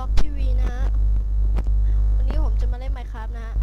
ล็อกทีวีนะฮะวันนี้ผมจะมาเล่นไมค์ครับนะฮะ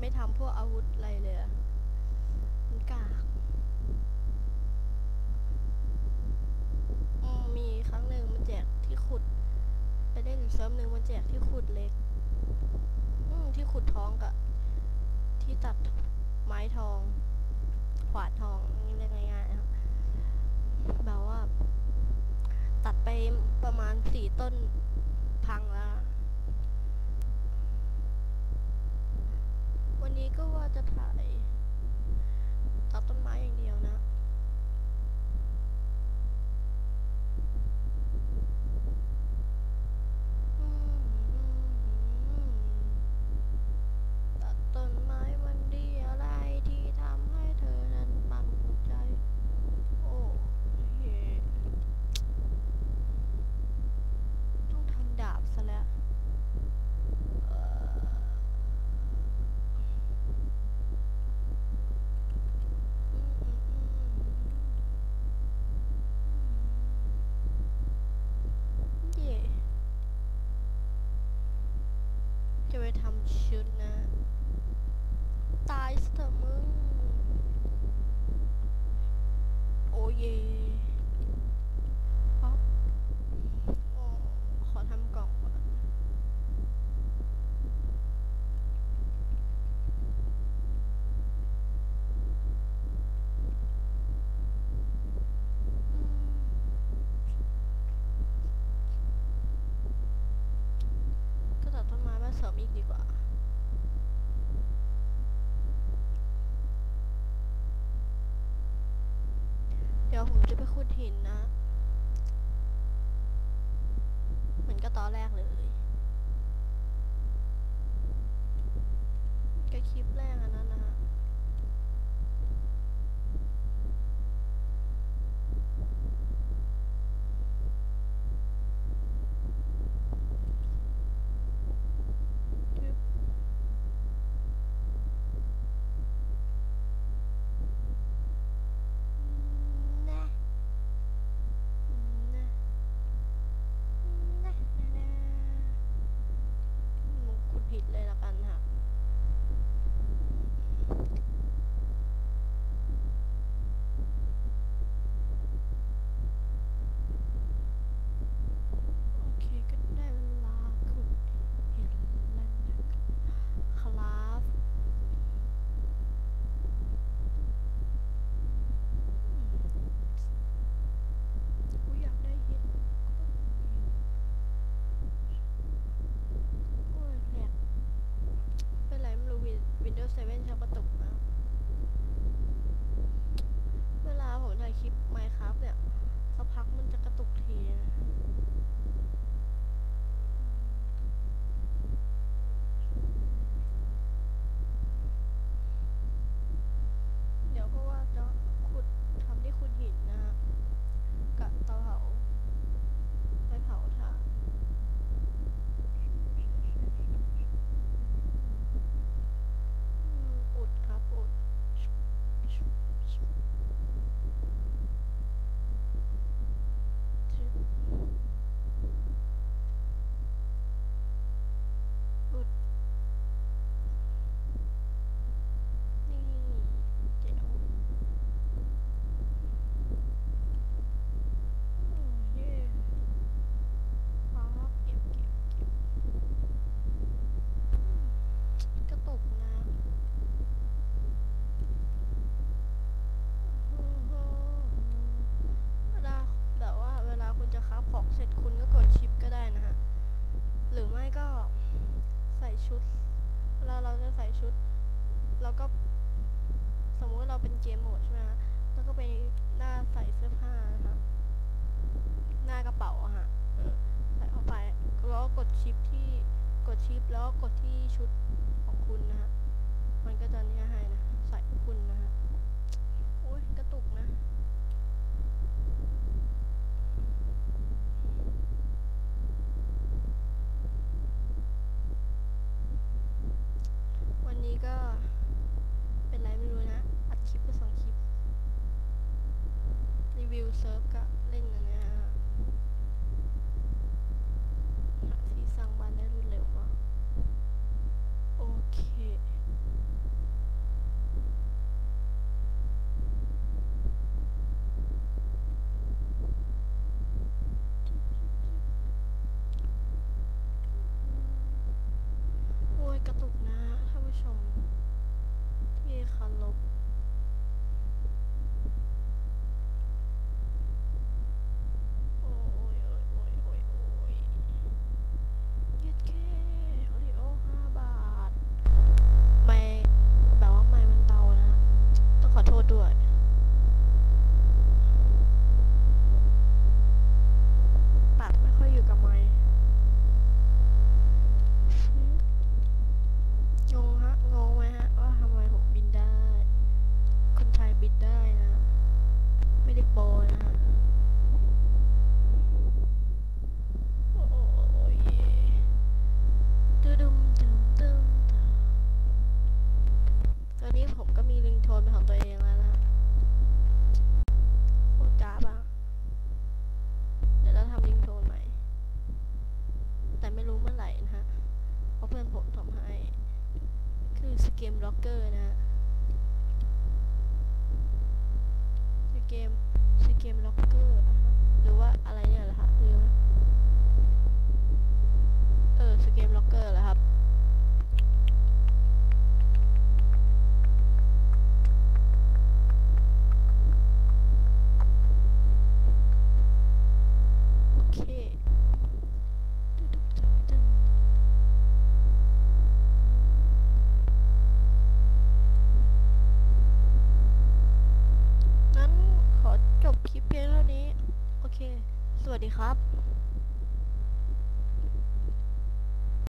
ไม่ทำพวกอาวุธอะไรเลยมันกากมีครั้งหนึ่งมันแจกที่ขุด ไปเล่นอยู่เซิร์ฟหนึ่งมันแจกที่ขุดเล็กที่ขุดทองกับที่ตัดไม้ทอง ขวานทองนี่เรียกง่ายๆครับแบบว่า ตัดไปประมาณสี่ต้นพังแล้ว วั นนี้ก็ว่าจะถ่ายตัดต้นไม้อย่างเดียวนะ ทำชุดนะ ตายสเถอะมึง โอเย ดี๋ยวผมจะไปขุดหินนะ เหมือนกับตอนแรกเลย ก็คลิปแรกอันนั้นนะ กดชิปที่กดชิปแล้วกดที่ชุดของคุณนะฮะ มันก็จะเนี่ยให้นะ ใส่คุณนะฮะ โอ้ยกระตุกนะ ได้นะ ไม่ได้โปรนะฮะตอนนี้ผมก็มีลิงโทนเป็นของตัวเองแล้วนะโคตรจ้าบ้างเดี๋ยวเราทำลิงโทนใหม่ แต่ไม่รู้เมื่อไหร่นะฮะ เพื่อนผมทำให้ คือสเกมล็อกเกอร์นะ